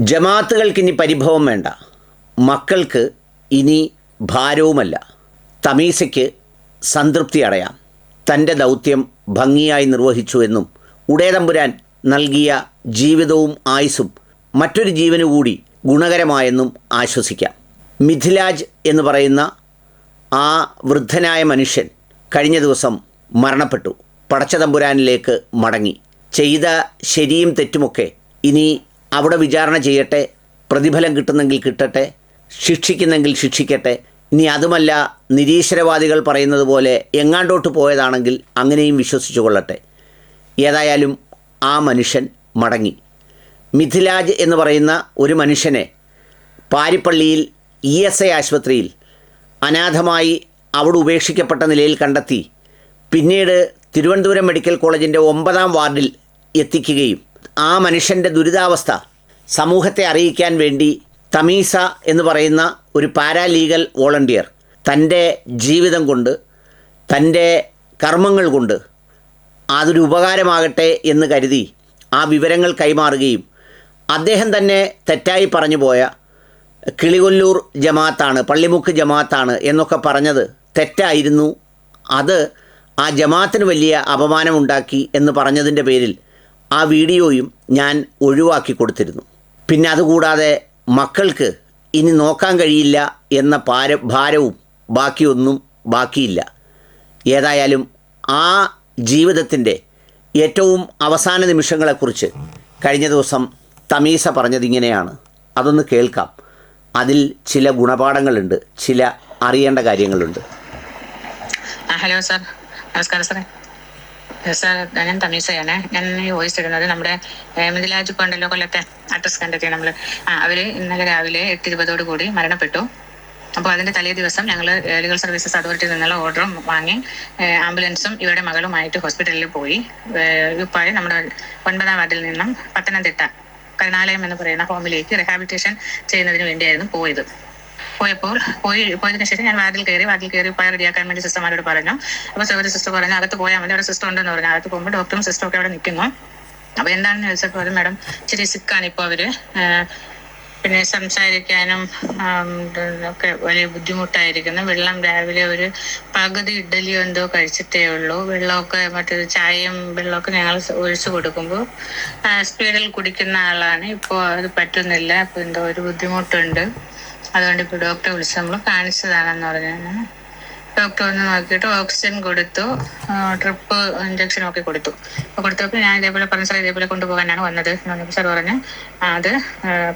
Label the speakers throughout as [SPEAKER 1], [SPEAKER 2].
[SPEAKER 1] ജമാഅത്തുകൾക്ക് ഇനി പരിഭവം വേണ്ട. മക്കൾക്ക് ഇനി ഭാരവുമല്ല. തമീസയ്ക്ക് സംതൃപ്തി അടയാം. തന്റെ ദൗത്യം ഭംഗിയായി നിർവഹിച്ചു എന്നും ഉടേതമ്പുരാൻ നൽകിയ ജീവിതവും ആയുസും മറ്റൊരു ജീവനു കൂടി ഗുണകരമായെന്നും ആശ്വസിക്കാം. മിഥിലാജ് എന്ന് പറയുന്ന ആ വൃദ്ധനായ മനുഷ്യൻ കഴിഞ്ഞ ദിവസം മരണപ്പെട്ടു. പടച്ചതമ്പുരാനിലേക്ക് മടങ്ങി. ചെയ്ത ശരിയും തെറ്റുമൊക്കെ ഇനി അവിടെ വിചാരണ ചെയ്യട്ടെ പ്രതിഫലം കിട്ടുന്നെങ്കിൽ കിട്ടട്ടെ ശിക്ഷിക്കുന്നെങ്കിൽ ശിക്ഷിക്കട്ടെ. ഇനി അതുമല്ല നിരീശ്വരവാദികൾ പറയുന്നത് പോലെ എങ്ങാണ്ടോട്ട് പോയതാണെങ്കിൽ അങ്ങനെയും വിശ്വസിച്ചു കൊള്ളട്ടെ. ഏതായാലും ആ മനുഷ്യൻ മടങ്ങി. മിഥിലാജ് എന്ന് പറയുന്ന ഒരു മനുഷ്യനെ പാരിപ്പള്ളിയിൽ ഇ എസ് ഐ ആശുപത്രിയിൽ അനാഥമായി അവിടെ ഉപേക്ഷിക്കപ്പെട്ട നിലയിൽ കണ്ടെത്തി. പിന്നീട് തിരുവനന്തപുരം മെഡിക്കൽ കോളേജിന്റെ ഒമ്പതാം വാർഡിൽ എത്തിക്കുകയും ആ മനുഷ്യന്റെ ദുരിതാവസ്ഥ സമൂഹത്തെ അറിയിക്കാൻ വേണ്ടി തമീസ എന്ന് പറയുന്ന ഒരു പാരാലീഗൽ വോളണ്ടിയർ തന്റെ ജീവിതം കൊണ്ട് തന്റെ കർമ്മങ്ങൾ കൊണ്ട് അതൊരു ഉപകാരമാകട്ടെ എന്ന് കരുതി ആ വിവരങ്ങൾ കൈമാറുകയും അദ്ദേഹം തന്നെ തെറ്റായി പറഞ്ഞു പോയ കിളികൊല്ലൂർ ജമാത്താണ് പള്ളിമുക്ക് ജമാത്താണ് എന്നൊക്കെ പറഞ്ഞത് തെറ്റായിരുന്നു. അത് ആ ജമാത്തിന് വലിയ അപമാനമുണ്ടാക്കി എന്ന് പറഞ്ഞതിന്റെ പേരിൽ ആ വീഡിയോയും ഞാൻ ഒഴിവാക്കി കൊടുത്തിരുന്നു. പിന്നെ അതുകൂടാതെ മക്കൾക്ക് ഇനി നോക്കാൻ കഴിയില്ല എന്ന ഭാര ഭാരവും ബാക്കിയൊന്നും ബാക്കിയില്ല. ഏതായാലും ആ ജീവിതത്തിന്റെ ഏറ്റവും അവസാന നിമിഷങ്ങളെക്കുറിച്ച് കഴിഞ്ഞ ദിവസം തമീസ പറഞ്ഞതിങ്ങനെയാണ്. അതൊന്ന് കേൾക്കാം. അതിൽ ചില ഗുണപാഠങ്ങളുണ്ട് ചില അറിയേണ്ട കാര്യങ്ങളുണ്ട്.
[SPEAKER 2] Hello sir. നമസ്കാരം സാറേ. സാർ ഞാൻ തമീസയാണ് ഞാൻ ഈ വോയിസ് ഇടുന്നത് നമ്മുടെ മിഥിലാജ് ഇപ്പൊ കൊല്ലത്തെ അഡ്രസ് കണ്ടെത്തിയ നമ്മൾ ആ അവർ ഇന്നലെ രാവിലെ എട്ട് ഇരുപതോട് കൂടി മരണപ്പെട്ടു. അപ്പോൾ അതിന്റെ തലേ ദിവസം ഞങ്ങൾ ലീഗൽ സർവീസസ് അതോറിറ്റിയിൽ നിന്നുള്ള ഓർഡറും വാങ്ങി ആംബുലൻസും ഇവരുടെ മകളുമായിട്ട് ഹോസ്പിറ്റലിൽ പോയി. ഇപ്പായി നമ്മുടെ ഒൻപതാം വാർഡിൽ നിന്നും പത്തനംതിട്ട കരുണാലയം എന്ന് പറയുന്ന ഹോമിലേക്ക് റെഹാബിലിറ്റേഷൻ ചെയ്യുന്നതിന് വേണ്ടിയായിരുന്നു പോയത്. പോയപ്പോൾ പോയി പോയതിനു ശേഷം ഞാൻ വാതിൽ കയറി വാതിൽ കയറി പയർ റെഡിയാക്കാൻ വേണ്ടി സിസ്റ്റർമാരോട് പറഞ്ഞു. അപ്പോൾ സെവർ സിസ്റ്റർ പറഞ്ഞു അകത്ത് പോയാൽ മതി അവിടെ സിസ്റ്റർ ഉണ്ടെന്ന് പറഞ്ഞു. അകത്ത് പോകുമ്പോൾ ഡോക്ടറും സിസ്റ്ററും ഒക്കെ അവിടെ നിൽക്കുന്നു. അപ്പൊ എന്താണെന്ന് ചോദിച്ചപ്പോൾ മാഡം ഇച്ചിരി സിക്കാണ് ഇപ്പോൾ അവർ പിന്നെ സംസാരിക്കാനും ഒക്കെ വലിയ ബുദ്ധിമുട്ടായിരിക്കുന്നു. വെള്ളം രാവിലെ ഒരു പകുതി ഇഡ്ഡലിയോ എന്തോ കഴിച്ചിട്ടേ ഉള്ളൂ. വെള്ളമൊക്കെ മറ്റൊരു ചായയും വെള്ളമൊക്കെ ഞങ്ങൾ ഒഴിച്ചു കൊടുക്കുമ്പോൾ സ്പീഡിൽ കുടിക്കുന്ന ആളാണ്. ഇപ്പോൾ അത് പറ്റുന്നില്ല. അപ്പോൾ എന്തോ ഒരു ബുദ്ധിമുട്ടുണ്ട്. അതുകൊണ്ട് ഇപ്പോൾ ഡോക്ടറെ വിളിച്ച് നമ്മൾ കാണിച്ചതാണെന്ന് പറഞ്ഞു ഡോക്ടർ വന്ന് നോക്കിയിട്ട് ഓക്സിജൻ കൊടുത്തു. ട്രിപ്പ് ഇഞ്ചക്ഷൻ ഒക്കെ കൊടുത്തു. അപ്പോൾ കൊടുത്തപ്പോൾ ഞാൻ ഇതേപോലെ പറഞ്ഞ സാർ ഇതേപോലെ കൊണ്ടുപോകാനാണ് വന്നത്. സാർ പറഞ്ഞു "ആ, അത്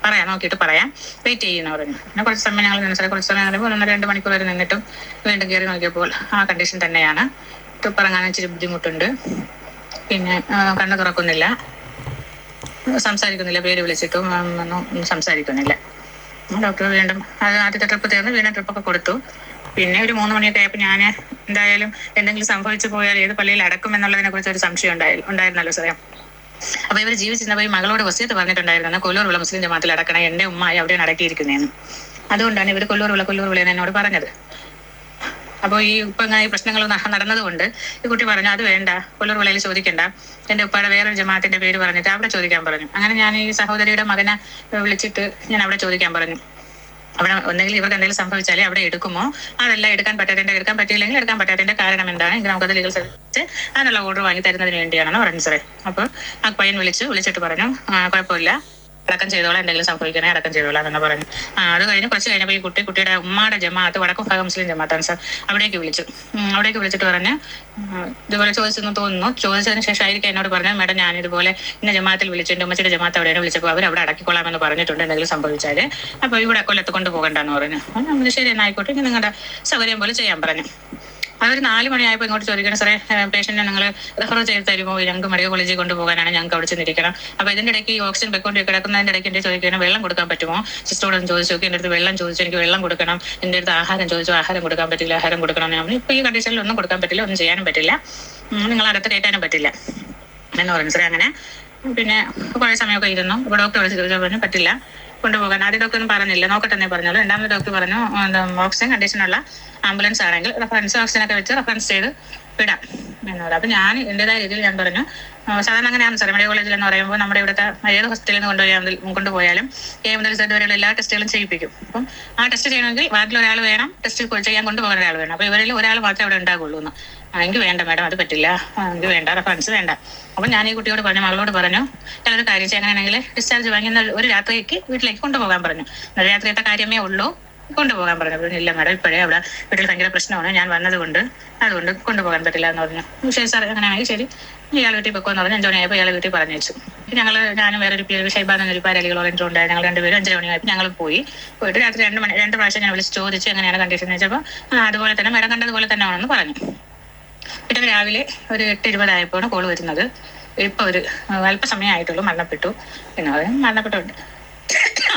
[SPEAKER 2] പറയാം നോക്കിയിട്ട് പറയാം. വെയിറ്റ് ചെയ്യുന്നു പറഞ്ഞു. പിന്നെ കുറച്ച് സമയം ഞങ്ങൾ നിന്ന്. സാറേ കുറച്ച് സമയം പറയുമ്പോൾ ഒന്നര രണ്ട് മണിക്കൂർ വരെ നിന്നിട്ടും വീണ്ടും കയറി നോക്കിയപ്പോൾ ആ കണ്ടീഷൻ തന്നെയാണ്. ഇറങ്ങാൻ ഇച്ചിരി ബുദ്ധിമുട്ടുണ്ട്. പിന്നെ കണ്ണ് തുറക്കുന്നില്ല. സംസാരിക്കുന്നില്ല. പേര് വിളിച്ചിട്ടും ഒന്നും സംസാരിക്കുന്നില്ല. ഡോക്ടർ വീണ്ടും അത് ആദ്യത്തെ ട്രിപ്പ് തീർന്ന് വീണ്ടും ട്രിപ്പൊക്കെ കൊടുത്തു. പിന്നെ ഒരു മൂന്ന് മണിയൊക്കെ ആയപ്പോൾ ഞാൻ എന്തായാലും എന്തെങ്കിലും സംഭവിച്ചു പോയാൽ ഏത് പള്ളിയിൽ അടക്കും എന്നുള്ളതിനെ കുറിച്ച് ഒരു സംശയം ഉണ്ടായി ഉണ്ടായിരുന്നല്ലോ സാറേ. അപ്പൊ ഇവർ ജീവിച്ചിരുന്നപ്പോൾ പോയി മകളോട് വസ്യത്ത് പറഞ്ഞിട്ടുണ്ടായിരുന്നു കൊല്ലൂറുള്ള മുസ്ലിം ജമാത്തിൽ അടക്കണം എന്റെ ഉമ്മായി അവിടെയാണ് അടക്കിയിരിക്കുന്നതെന്ന് അതുകൊണ്ടാണ് ഇവർ കൊല്ലൂറുള്ള കൊല്ലൂറുള്ള എന്ന് എന്നോട് പറഞ്ഞത്. അപ്പോൾ ഈ ഇപ്പൊ ഇങ്ങനെ പ്രശ്നങ്ങൾ നടന്നതുകൊണ്ട് ഈ കുട്ടി പറഞ്ഞു അത് വേണ്ട കൊല്ലൂർ വിളയിൽ ചോദിക്കണ്ട. എന്റെ ഉപ്പയുടെ വേറൊരു ജമാഅത്തിന്റെ പേര് പറഞ്ഞിട്ട് അവിടെ ചോദിക്കാൻ പറഞ്ഞു. അങ്ങനെ ഞാൻ ഈ സഹോദരിയുടെ മകനെ വിളിച്ചിട്ട് ഞാൻ അവിടെ ചോദിക്കാൻ പറഞ്ഞു. അവിടെ ഒന്നെങ്കിൽ ഇവർക്ക് എന്തെങ്കിലും സംഭവിച്ചാലേ അവിടെ എടുക്കുമോ? അതെല്ലാം എടുക്കാൻ പറ്റാത്തതിന്റെ എടുക്കാൻ പറ്റിയില്ലെങ്കിൽ എടുക്കാൻ പറ്റാത്തതിന്റെ കാരണം എന്താണ്? എങ്കിൽ നമുക്കത് ലീഗൽ സർവീസ് അതിനുള്ള ഓർഡർ വാങ്ങി തരുന്നതിന് വേണ്ടിയാണെന്ന് പറഞ്ഞു സാറേ അപ്പോൾ ആ പയ്യൻ വിളിച്ചു വിളിച്ചിട്ട് പറഞ്ഞു "ആ, കുഴപ്പമില്ല. അടക്കം ചെയ്തോളാം എന്തെങ്കിലും സംഭവിക്കണേ അടക്കം ചെയ്തോളാം എന്ന് പറഞ്ഞു. ആ അത് കഴിഞ്ഞ് കുറച്ച് കഴിഞ്ഞപ്പോൾ ഈ കുട്ടി കുട്ടിയുടെ ഉമ്മയുടെ ജമാഅത്ത് വടക്കു ഭാഗ മുസ്ലിം ജമാഅത്താണ് സാർ. അവിടേക്ക് വിളിച്ചു. അവിടേക്ക് വിളിച്ചിട്ട് പറഞ്ഞ് ഇതുപോലെ ചോദിച്ചെന്ന് തോന്നുന്നു. ചോദിച്ചതിന് ശേഷം ആയിരിക്കും എന്നോട് പറഞ്ഞു മേഡം ഞാൻ ഇതുപോലെ ഇന്ന ജമാഅത്തിൽ വിളിച്ചിട്ടുണ്ട് ഉമ്മച്ചിയുടെ ജമാഅത്ത് അവിടെയാണ് വിളിച്ചപ്പോൾ അവർ അവിടെ അടക്കിക്കൊള്ളാമെന്ന് പറഞ്ഞിട്ടുണ്ട് എന്തെങ്കിലും സംഭവിച്ചാൽ അപ്പോൾ ഇവിടെ കൊല്ലത്ത് കൊണ്ട് പോകണ്ടെന്ന് പറഞ്ഞു. നമ്മൾ ശരി എന്നായിക്കോട്ടെ നിങ്ങളുടെ സൗകര്യം പോലെ ചെയ്യാൻ പറഞ്ഞു. അതൊരു നാല് മണിയായപ്പോൾ ഇങ്ങോട്ട് ചോദിക്കണം സാറേ പേഷ്യന്റിനെ നിങ്ങൾ റെഫർ ചെയ്ത് തരുമോ? ഞങ്ങൾക്ക് മെഡിക്കൽ കോളേജിൽ കൊണ്ടുപോകാനാണ് ഞങ്ങൾക്ക് അവിടെ ചെന്നിരിക്കണം. അപ്പൊ ഇതിന്റെ ഇടയ്ക്ക് ഈ ഓക്സിജൻ വെക്കൊണ്ട് കിടക്കുന്നതിന്റെ ഇടയ്ക്ക് എന്റെ ചോദിക്കണം വെള്ളം കൊടുക്കാൻ പറ്റുമോ? സിസ്റ്ററോട് ചോദിച്ചു നോക്കി എന്റെ അടുത്ത് വെള്ളം ചോദിച്ചു എനിക്ക് വെള്ളം കൊടുക്കണം. എന്റെ അടുത്ത് ആഹാരം ചോദിച്ചു ആഹാരം കൊടുക്കാൻ പറ്റില്ല ആഹാരം കൊടുക്കണം. ഞാൻ. ഇപ്പൊ ഈ കണ്ടീഷനിൽ ഒന്നും കൊടുക്കാൻ പറ്റില്ല ഒന്നും ചെയ്യാനും പറ്റില്ല. നിങ്ങൾ അടുത്ത് കയറ്റാനും പറ്റില്ല. എന്ന് പറഞ്ഞു സാറേ അങ്ങനെ പിന്നെ കുറേ സമയമൊക്കെ ഇരുന്നു. ഇപ്പൊ ഡോക്ടർ വിളിച്ചു പറഞ്ഞു പറ്റില്ല. കൊണ്ടുപോകാൻ. ആദ്യ ഡോക്ടർ ഒന്നും പറഞ്ഞില്ല. നോക്കട്ടെ എന്നേ പറഞ്ഞോളൂ രണ്ടാമത്തെ ഡോക്ടർ പറഞ്ഞു ഓക്സിജൻ കണ്ടീഷനുള്ള ആംബുലൻസ് ആണെങ്കിൽ റെഫറൻസ് ഓക്സിജൻ ഒക്കെ വെച്ച് റെഫറൻസ് ചെയ്ത് വിടാം. എന്നുള്ളത് അപ്പൊ ഞാൻ എന്റേതായ രീതിയിൽ ഞാൻ പറഞ്ഞു സാധാരണ അങ്ങനെയാണ് സാർ മെഡിക്കൽ കോളേജിൽ എന്ന് പറയുമ്പോൾ നമ്മുടെ ഇവിടുത്തെ ഏത് ഹോസ്പിറ്റലിൽ നിന്ന് കൊണ്ടുപോയാൽ കൊണ്ടുപോയാലും എ മുതൽ സെഡ് വരെയുള്ള എല്ലാ ടെസ്റ്റുകളും ചെയ്യിപ്പിക്കും. അപ്പം ആ ടെസ്റ്റ് ചെയ്യണമെങ്കിൽ വാർഡിൽ ഒരാൾ വേണം ടെസ്റ്റ് ചെയ്യാൻ കൊണ്ടുപോകാൻ ഒരാൾ വേണം. അപ്പൊ ഇവരിൽ ഒരാൾ മാത്രമേ അവിടെ ഉണ്ടാകുള്ളൂ എന്ന്. എനിക്ക് വേണ്ട മാഡം അത് പറ്റില്ല. എനിക്ക് വേണ്ട റെഫറൻസ് വേണ്ട. അപ്പം ഞാൻ ഈ കുട്ടിയോട് പറഞ്ഞു മകളോട് പറഞ്ഞു ഞാനൊരു കാര്യം ചെയ്യാൻ അങ്ങനെയാണെങ്കിൽ ഡിസ്ചാർജ് വാങ്ങി ഒരു രാത്രിക്ക് വീട്ടിലേക്ക് കൊണ്ടുപോകാൻ പറഞ്ഞു. രാത്രിയത്തെ കാര്യമേ ഉള്ളൂ. കൊണ്ടുപോകാൻ പറഞ്ഞു. അപ്പോൾ ഇല്ല മാഡം ഇപ്പോഴേ അവിടെ വീട്ടിൽ ഭയങ്കര പ്രശ്നമാണ്. ഞാൻ വന്നത് കൊണ്ട് അതുകൊണ്ട് കൊണ്ടുപോകാൻ പറ്റില്ല എന്ന് പറഞ്ഞു. ശരി സാർ അങ്ങനെയാണെങ്കിൽ ശരി. ഇയാൾ വീട്ടിൽ പൊക്കോന്ന് പറഞ്ഞു. അഞ്ചു ഇയാൾ വീട്ടിൽ പറഞ്ഞു വെച്ചു. ഞങ്ങൾ ഞാനും വേറെ ഒരു പേര് ഷൈബാൻ എന്നൊരു പാരാലികൾ ഉണ്ടായി. ഞങ്ങൾ രണ്ടുപേരും അഞ്ചര മണിയായപ്പോൾ ഞങ്ങൾ പോയി. പോയിട്ട് രാത്രി രണ്ട് മണി രണ്ട് പ്രാവശ്യം ഞാൻ വിളിച്ച് ചോദിച്ചു എങ്ങനെയാണ് കണ്ടീഷൻ എന്ന് വെച്ചപ്പോൾ അതുപോലെ തന്നെ മേഡം കണ്ടതുപോലെ തന്നെ ആണെന്ന് പറഞ്ഞു. പിന്നെ രാവിലെ ഒരു എട്ട് ഇരുപതായപ്പോഴാണ് കോൾ വരുന്നത്. ഇപ്പൊ ഒരു അല്പസമയം ആയിട്ടുള്ളൂ മരണപ്പെട്ടു. പിന്നെ മരണപ്പെട്ടുണ്ട്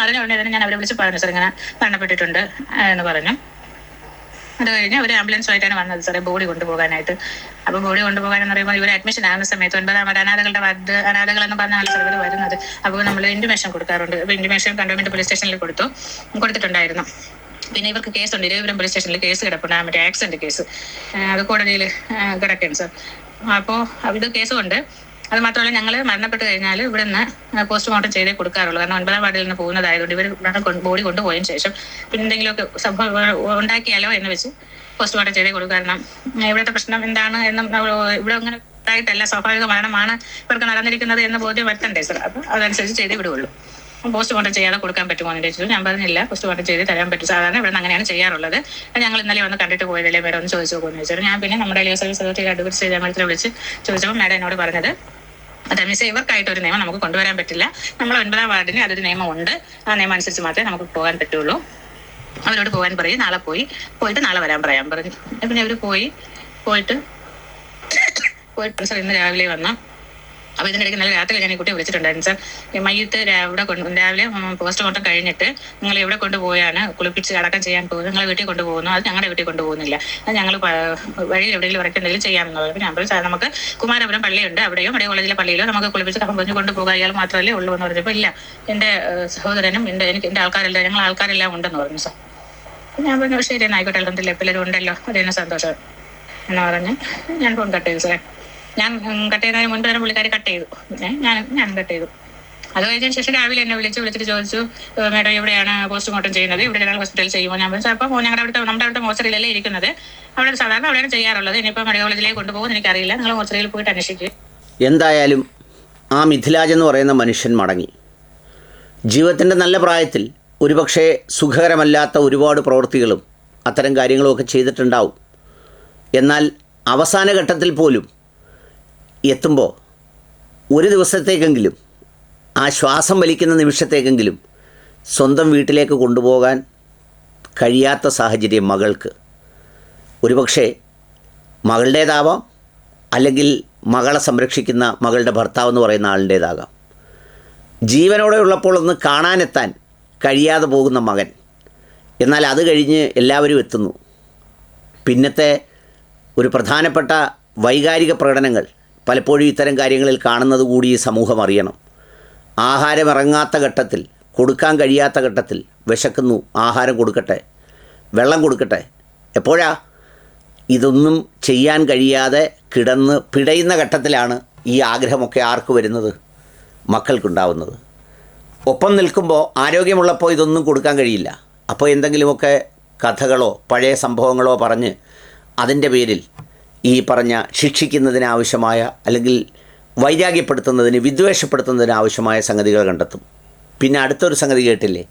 [SPEAKER 2] അറിഞ്ഞ ഉടനെ തന്നെ ഞാൻ അവരെ വിളിച്ച് പറഞ്ഞു സാർ ഇങ്ങനെ മരണപ്പെട്ടിട്ടുണ്ട് എന്ന് പറഞ്ഞു. അത് കഴിഞ്ഞ് ഒരു ആംബുലൻസ് ആംബുലൻസുമായിട്ടാണ് വന്നത് സാറേ ബോഡി കൊണ്ടുപോകാനായിട്ട്. അപ്പോൾ ബോഡി കൊണ്ടുപോകാൻ എന്ന് പറയുമ്പോൾ ഇവർ അഡ്മിഷൻ ആകുന്ന സമയത്ത് ഒൻപതാം വാർഡ് അനാഥകളുടെ വാർഡ് അനാഥകൾ എന്ന് പറഞ്ഞാൽ സാർ ഇവർ വരുന്നത്. അപ്പോൾ നമ്മൾ ഇന്റിമേഷൻ കൊടുക്കാറുണ്ട്. അപ്പോൾ ഇന്റിമേഷൻ കണ്ടോൺമെന്റ് പോലീസ് സ്റ്റേഷനിൽ കൊടുത്തു കൊടുത്തിട്ടുണ്ടായിരുന്നു. പിന്നെ ഇവർക്ക് കേസുണ്ട് ഇരുവരും പോലീസ് സ്റ്റേഷനിൽ കേസ് കിടപ്പുണ്ട്. മറ്റേ ആക്സിഡന്റ് കേസ് അത് കോടതിയിൽ കിടക്കുകയാണ് സാർ. അപ്പോൾ ഇത് കേസുകൊണ്ട് അത് മാത്രമല്ല ഞങ്ങൾ മരണപ്പെട്ട് കഴിഞ്ഞാൽ ഇവിടെ നിന്ന് പോസ്റ്റ്മോർട്ടം ചെയ്തേ കൊടുക്കാറുള്ളൂ. കാരണം ഒൻപതാം വാർഡിൽ നിന്ന് പോകുന്നതായതുകൊണ്ട് ഇവർ ബോഡി കൊണ്ടുപോയതിന് ശേഷം പിന്നെ എന്തെങ്കിലുമൊക്കെ സംഭവം ഉണ്ടാക്കിയാലോ എന്ന് വെച്ച് പോസ്റ്റ്മോർട്ടം ചെയ്തേ കൊടുക്കും. കാരണം ഇവിടുത്തെ പ്രശ്നം എന്താണ് എന്നും ഇവിടെ അങ്ങനെ ആയിട്ടല്ല സ്വാഭാവിക മരണമാണ് ഇവർക്ക് നടന്നിരിക്കുന്നത് എന്ന് ബോധ്യം വരുത്തണ്ടേ സർ? അപ്പം അതനുസരിച്ച് ചെയ്തേ വിടുകയുള്ളൂ. പോസ്റ്റ്മോർട്ടം ചെയ്യാതെ കൊടുക്കാൻ പറ്റുമോ എന്ന് ചോദിച്ചു. ഞാൻ പറഞ്ഞില്ല. പോസ്റ്റ്മോർട്ടം ചെയ്ത് തരാൻ പറ്റും. സാധാരണ ഇവിടെ അങ്ങനെയാണ് ചെയ്യാറുള്ളത്. ഞങ്ങൾ ഇന്നലെ വന്ന് കണ്ടിട്ട് പോയതല്ലേ? മേഡം ഒന്ന് ചോദിച്ചു പോകുന്നു ചോദിച്ചു. ഞാൻ പിന്നെ നമ്മുടെ ലിയോ സർവീസ് അതോറിറ്റിയിൽ അഡ്വൈസ് ചെയ്ത മേഡത്തിനെ വിളിച്ച് ചോദിച്ചപ്പോൾ മേഡം എന്നോട് പറഞ്ഞത് അതനുസരിച്ച് ഇവർക്കായിട്ട് ഒരു നിയമം നമുക്ക് കൊണ്ടുവരാൻ പറ്റില്ല. നമ്മൾ ഒൻപതാം വാർഡിന് അതൊരു നിയമമുണ്ട്. ആ നിയമം അനുസരിച്ച് മാത്രമേ നമുക്ക് പോകാൻ പറ്റുള്ളൂ. അവരോട് പോകാൻ പറയും നാളെ പോയി. പോയിട്ട് നാളെ വരാൻ പറയാൻ പറഞ്ഞു. പിന്നെ അവർ പോയി പോയിട്ട് പോയിട്ട് സാർ ഇന്ന് രാവിലെ വന്നു. അപ്പോൾ ഇതിനിടയ്ക്ക് നല്ല രാത്രി ഞാൻ കുട്ടിയെ വിളിച്ചിട്ടുണ്ടായിരുന്നു. സാർ ഇവിടെ കൊണ്ട് രാവിലെ പോസ്റ്റ്മോർട്ടം കഴിഞ്ഞിട്ട് നിങ്ങൾ എവിടെ കൊണ്ടുപോയാണ്? കുളിപ്പിച്ച് അടക്കം ചെയ്യാൻ പോകുന്നത്? നിങ്ങളെ വീട്ടിൽ കൊണ്ടുപോകുന്നു? അത് ഞങ്ങളുടെ വീട്ടിൽ കൊണ്ടുപോകുന്നില്ല. അത് ഞങ്ങൾ വഴിയിൽ എവിടെയെങ്കിലും ഇറക്കി എന്തെങ്കിലും ചെയ്യാമെന്ന് പറഞ്ഞു. ഞാൻ പറഞ്ഞു സാർ നമുക്ക് കുമാരപുരം പള്ളിയുണ്ട്. അവിടെയും? അവിടെ കോളേജിലെ പള്ളിയിലോ? നമുക്ക് കുളിപ്പിച്ച് കപ്പം പറഞ്ഞ് കൊണ്ടുപോകാൻ ഇയാൾ മാത്രമല്ലേ ഉള്ളൂ എന്ന് പറഞ്ഞപ്പോൾ ഇല്ല. എന്റെ സഹോദരനും എന്റെ എനിക്ക് എന്റെ ആൾക്കാരെല്ലാം. ഞങ്ങൾ ആൾക്കാരെല്ലാം ഉണ്ടെന്ന് പറഞ്ഞു സാർ. ഞാൻ പറഞ്ഞു ശരി ആയിക്കോട്ടെ അല്ലെന്നില്ല എപ്പോഴും ഉണ്ടല്ലോ അതിന് സന്തോഷം. എന്ന് പറഞ്ഞ് ഞാൻ ഫോൺ കട്ട് ചെയ്തു സാറേ. ഞാൻ കട്ട് ചെയ്യുന്നതിന് മുൻപ് തന്നെ പുള്ളിക്കാരി കട്ട് ചെയ്തു. ഞാൻ ഞാൻ കട്ട് ചെയ്തു. അത് കഴിഞ്ഞതിന് ശേഷം രാവിലെ എന്നെ വിളിച്ച് വിളിച്ചിട്ട് ചോദിച്ചു "ഏഹ് മേഡം എവിടെയാണ് പോസ്റ്റ്മോർട്ടം ചെയ്യുന്നത്. ഇവിടെ ജനറൽ ഹോസ്പിറ്റലിൽ ചെയ്യുമോ? ഞാൻ പറഞ്ഞു അപ്പോൾ ഞങ്ങളുടെ അവിടുത്തെ നമ്മുടെ അവിടുത്തെ മോസ്റ്ററിലല്ലേ ഇരിക്കുന്നത്. അവിടെ സാധാരണ അവിടെയാണ് ചെയ്യാറുള്ളത്. ഇനിയിപ്പോൾ മെഡിക്കൽ കോളേജിലേക്ക് കൊണ്ടുപോകും എനിക്കറിയില്ല. നിങ്ങൾ മോസ്റ്ററിയിൽ പോയിട്ട് അന്വേഷിക്കുക
[SPEAKER 1] എന്തായാലും ആ മിഥിലാജ് എന്ന് പറയുന്ന മനുഷ്യൻ മടങ്ങി. ജീവിതത്തിന്റെ നല്ല പ്രായത്തിൽ ഒരുപക്ഷെ സുഖകരമല്ലാത്ത ഒരുപാട് പ്രവൃത്തികളും അത്തരം കാര്യങ്ങളുമൊക്കെ ചെയ്തിട്ടുണ്ടാവും. എന്നാൽ അവസാന ഘട്ടത്തിൽ പോലും എത്തുമ്പോൾ ഒരു ദിവസത്തേക്കെങ്കിലും ആ ശ്വാസം വലിക്കുന്ന നിമിഷത്തേക്കെങ്കിലും സ്വന്തം വീട്ടിലേക്ക് കൊണ്ടുപോകാൻ കഴിയാത്ത സാഹചര്യം മകൾക്ക്. ഒരുപക്ഷെ മകളുടേതാവാം അല്ലെങ്കിൽ മകളെ സംരക്ഷിക്കുന്ന മകളുടെ ഭർത്താവ് എന്ന് പറയുന്ന ആളിന്റേതാകാം ജീവനോടെ ഉള്ളപ്പോൾ ഒന്ന് കാണാനെത്താൻ കഴിയാതെ പോകുന്ന മകൻ. എന്നാൽ അത് കഴിഞ്ഞ് എല്ലാവരും എത്തുന്നു. പിന്നത്തെ ഒരു പ്രധാനപ്പെട്ട വൈകാരിക പ്രകടനങ്ങൾ പലപ്പോഴും ഇത്തരം കാര്യങ്ങളിൽ കാണുന്നത് കൂടി ഈ സമൂഹം അറിയണം. ആഹാരം ഇറങ്ങാത്ത ഘട്ടത്തിൽ കൊടുക്കാൻ കഴിയാത്ത ഘട്ടത്തിൽ വിശക്കുന്നു ആഹാരം കൊടുക്കട്ടെ വെള്ളം കൊടുക്കട്ടെ. എപ്പോഴാ? ഇതൊന്നും ചെയ്യാൻ കഴിയാതെ കിടന്ന് പിടയുന്ന ഘട്ടത്തിലാണ് ഈ ആഗ്രഹമൊക്കെ ആർക്ക് വരുന്നത്? മക്കൾക്കുണ്ടാവുന്നത്. ഒപ്പം നിൽക്കുമ്പോൾ ആരോഗ്യമുള്ളപ്പോൾ ഇതൊന്നും കൊടുക്കാൻ കഴിയില്ല. അപ്പോൾ എന്തെങ്കിലുമൊക്കെ കഥകളോ പഴയ സംഭവങ്ങളോ പറഞ്ഞ് അതിന്റെ പേരിൽ ഈ പറഞ്ഞ ശിക്ഷിക്കുന്നതിനാവശ്യമായ അല്ലെങ്കിൽ വൈരാഗ്യപ്പെടുത്തുന്നതിന് വിദ്വേഷപ്പെടുത്തുന്നതിന് ആവശ്യമായ സംഗതികൾ കണ്ടെത്തും. പിന്നെ അടുത്തൊരു സംഗതി കേട്ടില്ലേ?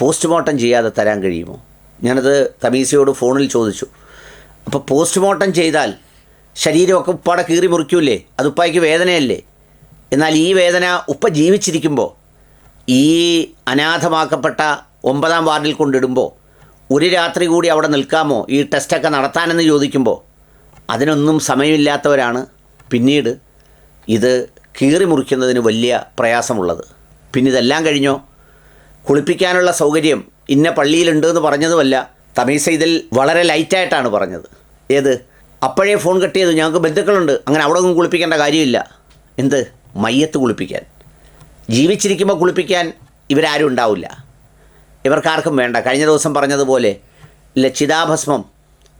[SPEAKER 1] പോസ്റ്റ്മോർട്ടം ചെയ്യാതെ തരാൻ കഴിയുമോ? ഞാനത് തമീസയോട് ഫോണിൽ ചോദിച്ചു. അപ്പോൾ പോസ്റ്റ്മോർട്ടം ചെയ്താൽ ശരീരമൊക്കെ ഉപ്പാടെ കീറി മുറിക്കൂലേ അത് ഉപ്പായ്ക്ക് വേദനയല്ലേ? എന്നാൽ ഈ വേദന ഉപ്പ ജീവിച്ചിരിക്കുമ്പോൾ ഈ അനാഥമാക്കപ്പെട്ട ഒമ്പതാം വാർഡിൽ കൊണ്ടിടുമ്പോൾ ഒരു രാത്രി കൂടി അവിടെ നിൽക്കാമോ? ഈ ടെസ്റ്റൊക്കെ നടത്താനെന്ന് ചോദിക്കുമ്പോൾ അതിനൊന്നും സമയമില്ലാത്തവരാണ് പിന്നീട് ഇത് കീറി മുറിക്കുന്നതിന് വലിയ പ്രയാസമുള്ളത്. പിന്നെ ഇതെല്ലാം കഴിഞ്ഞോ? കുളിപ്പിക്കാനുള്ള സൗകര്യം ഇന്ന പള്ളിയിലുണ്ട് എന്ന് പറഞ്ഞതുമല്ല തമീസ ഇതിൽ വളരെ ലൈറ്റായിട്ടാണ് പറഞ്ഞത്. ഏത്? അപ്പോഴേ ഫോൺ കട്ടിയത് ഞങ്ങൾക്ക് ബന്ധുക്കളുണ്ട് അങ്ങനെ അവിടെ ഒന്നും കുളിപ്പിക്കേണ്ട കാര്യമില്ല. എന്ത്? മയ്യത്ത് കുളിപ്പിക്കാൻ. ജീവിച്ചിരിക്കുമ്പോൾ കുളിപ്പിക്കാൻ ഇവരാരും ഉണ്ടാവില്ല. ഇവർക്കാർക്കും വേണ്ട. കഴിഞ്ഞ ദിവസം പറഞ്ഞതുപോലെ ലച്ചിതാഭസ്മം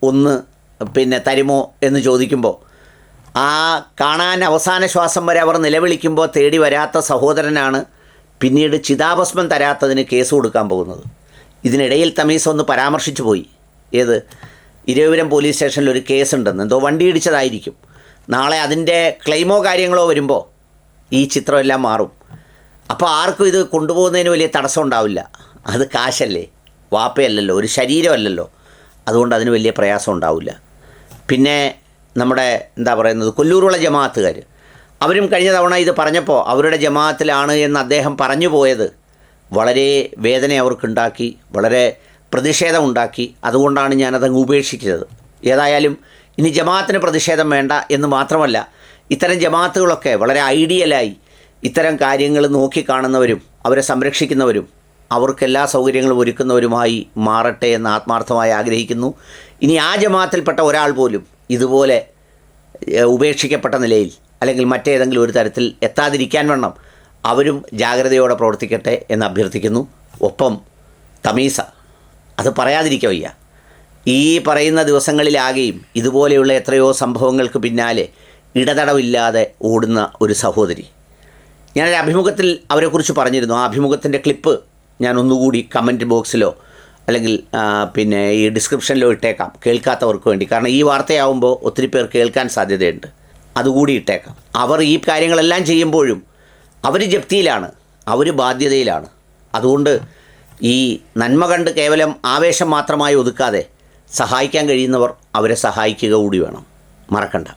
[SPEAKER 1] ഒന്ന് പിന്നെ തരുമോ എന്ന് ചോദിക്കുമ്പോൾ ആ കാണാൻ അവസാന ശ്വാസം വരെ അവർ നിലവിളിക്കുമ്പോൾ തേടി വരാത്ത സഹോദരനാണ് പിന്നീട് ചിതാഭസ്മം തരാത്തതിന് കേസ് കൊടുക്കാൻ പോകുന്നത്. ഇതിനിടയിൽ തമീസ് ഒന്ന് പരാമർശിച്ചു പോയി. ഏത്? ഇരവിപുരം പോലീസ് സ്റ്റേഷനിൽ ഒരു കേസുണ്ടെന്ന്. എന്തോ വണ്ടി ഇടിച്ചതായിരിക്കും. നാളെ അതിന്റെ ക്ലെയിമോ കാര്യങ്ങളോ വരുമ്പോൾ ഈ ചിത്രമെല്ലാം മാറും. അപ്പോൾ ആർക്കും ഇത് കൊണ്ടുപോകുന്നതിന് വലിയ തടസ്സം ഉണ്ടാവില്ല. അത് കാശല്ലേ? വാപ്പയല്ലല്ലോ. ഒരു ശരീരമല്ലല്ലോ. അതുകൊണ്ട് അതിന് വലിയ പ്രയാസം ഉണ്ടാവില്ല. പിന്നെ നമ്മുടെ എന്താ പറയുന്നത് കൊല്ലൂരുള്ള ജമാഅത്തുകാർ അവരും കഴിഞ്ഞ തവണ ഇത് പറഞ്ഞപ്പോൾ അവരുടെ ജമാഅത്തിലാണ് എന്ന് അദ്ദേഹം പറഞ്ഞു പോയത്. വളരെ വേദന അവർക്കുണ്ടാക്കി വളരെ പ്രതിഷേധമുണ്ടാക്കി അതുകൊണ്ടാണ് ഞാനതങ്ങ് ഉപേക്ഷിച്ചത് ഏതായാലും ഇനി ജമാഅത്തിന് പ്രതിഷേധം വേണ്ട എന്ന് മാത്രമല്ല ഇത്തരം ജമാഅത്തുകളൊക്കെ വളരെ ഐഡിയലായി ഇത്തരം കാര്യങ്ങൾ നോക്കിക്കാണുന്നവരും അവരെ സംരക്ഷിക്കുന്നവരും അവർക്ക് എല്ലാ സൗകര്യങ്ങളും ഒരുക്കുന്നവരുമായി മാറട്ടെ എന്ന് ആത്മാർത്ഥമായി ആഗ്രഹിക്കുന്നു. ഇനി ആ ജമാത്തിൽപ്പെട്ട ഒരാൾ പോലും ഇതുപോലെ ഉപേക്ഷിക്കപ്പെട്ട നിലയിൽ അല്ലെങ്കിൽ മറ്റേതെങ്കിലും ഒരു തരത്തിൽ എത്താതിരിക്കാൻ വേണം അവരും ജാഗ്രതയോടെ പ്രവർത്തിക്കട്ടെ എന്ന് അഭ്യർത്ഥിക്കുന്നു. ഒപ്പം തമീസ അത് പറയാതിരിക്കുക വയ്യ. ഈ പറയുന്ന ദിവസങ്ങളിലാകെയും ഇതുപോലെയുള്ള എത്രയോ സംഭവങ്ങൾക്ക് പിന്നാലെ ഇടതടവില്ലാതെ ഓടുന്ന ഒരു സഹോദരി. ഞാനൊരു അഭിമുഖത്തിൽ അവരെക്കുറിച്ച് പറഞ്ഞിരുന്നു. ആ അഭിമുഖത്തിന്റെ ക്ലിപ്പ് ഞാൻ ഒന്നുകൂടി കമന്റ് ബോക്സിലോ അല്ലെങ്കിൽ പിന്നെ ഈ ഡിസ്ക്രിപ്ഷനിലോ ഇട്ടേക്കാം. കേൾക്കാത്തവർക്ക് വേണ്ടി. കാരണം ഈ വാർത്തയാവുമ്പോൾ ഒത്തിരി പേർ കേൾക്കാൻ സാധ്യതയുണ്ട്. അതുകൂടി ഇട്ടേക്കാം. അവർ ഈ കാര്യങ്ങളെല്ലാം ചെയ്യുമ്പോഴും അവർ ജപ്തിയിലാണ്. അവർ ബാധ്യതയിലാണ്. അതുകൊണ്ട് ഈ നന്മ കണ്ട് കേവലം ആവേശം മാത്രമായി ഒതുക്കാതെ സഹായിക്കാൻ കഴിയുന്നവർ അവരെ സഹായിക്കുക കൂടി വേണം. മറക്കണ്ട.